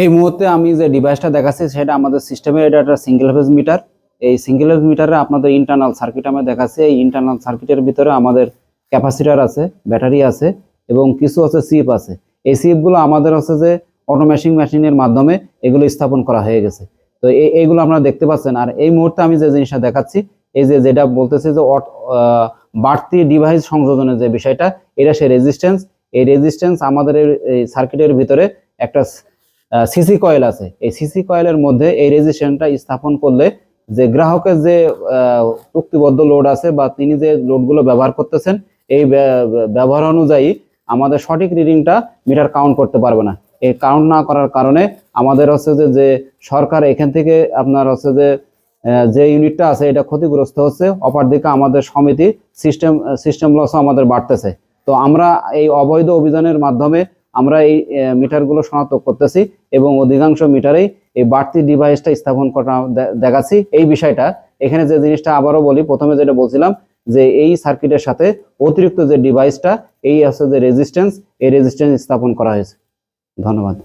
এই মুহূর্তে আমি যে ডিভাইসটা দেখাচ্ছি, সেটা আমাদের সিস্টেমের এটা একটা সিঙ্গেল ফেজ মিটার এই সিঙ্গেল ফেজ মিটারে আপনাদের ইন্টারনাল সার্কিট আমি দেখাচ্ছি। এই ইন্টারনাল সার্কিটের ভিতরে আমাদের ক্যাপাসিটার আছে ব্যাটারি আছে, এবং কিছু আছে সিপ আছে। এই সিপগুলো আমাদের হচ্ছে যে অটোমেশিং মেশিনের মাধ্যমে এগুলো স্থাপন করা হয়ে গেছে। তো এই এইগুলো আপনারা দেখতে পাচ্ছেন। আর এই মুহূর্তে আমি যে জিনিসটা দেখাচ্ছি, এই যে যেটা বলতেছে যে বাড়তি ডিভাইস সংযোজনের যে বিষয়টা, এটা সে রেজিস্ট্যান্স এই রেজিস্ট্যান্স আমাদের এই সার্কিটের ভিতরে একটা সিসি কয়েল আছে। এই সিসি কয়েলের মধ্যে এই রেজিস্ট্যান্সটা স্থাপন করলে যে গ্রাহকের যে চুক্তিবদ্ধ লোড আছে বা তিনি যে লোডগুলো ব্যবহার করতেছেন, এই ব্যবহার অনুযায়ী আমাদের সঠিক রিডিংটা মিটার কাউন্ট করতে পারবে না। এই কাউন্ট না করার কারণে আমাদের হচ্ছে যে যে সরকার এখান থেকে আপনার হচ্ছে যে যে ইউনিটটা আছে এটা ক্ষতিগ্রস্ত হচ্ছে অপরদিকে আমাদের সমিতি সিস্টেম সিস্টেম লসও আমাদের বাড়তেছে। তো আমরা এই অবৈধ অভিযানের মাধ্যমে আমরা এই মিটারগুলো শনাক্ত করতেছি এবং অধিকাংশ মিটারেই এই বাড়তি ডিভাইসটা স্থাপন করা দেখাচ্ছি। এই বিষয়টা, এখানে যে জিনিসটা আবারও বলি, প্রথমে যেটা বলছিলাম যে এই সার্কিটের সাথে অতিরিক্ত যে ডিভাইসটা এই আছে যে রেজিস্ট্যান্স এই রেজিস্ট্যান্স স্থাপন করা হয়েছে। ধন্যবাদ।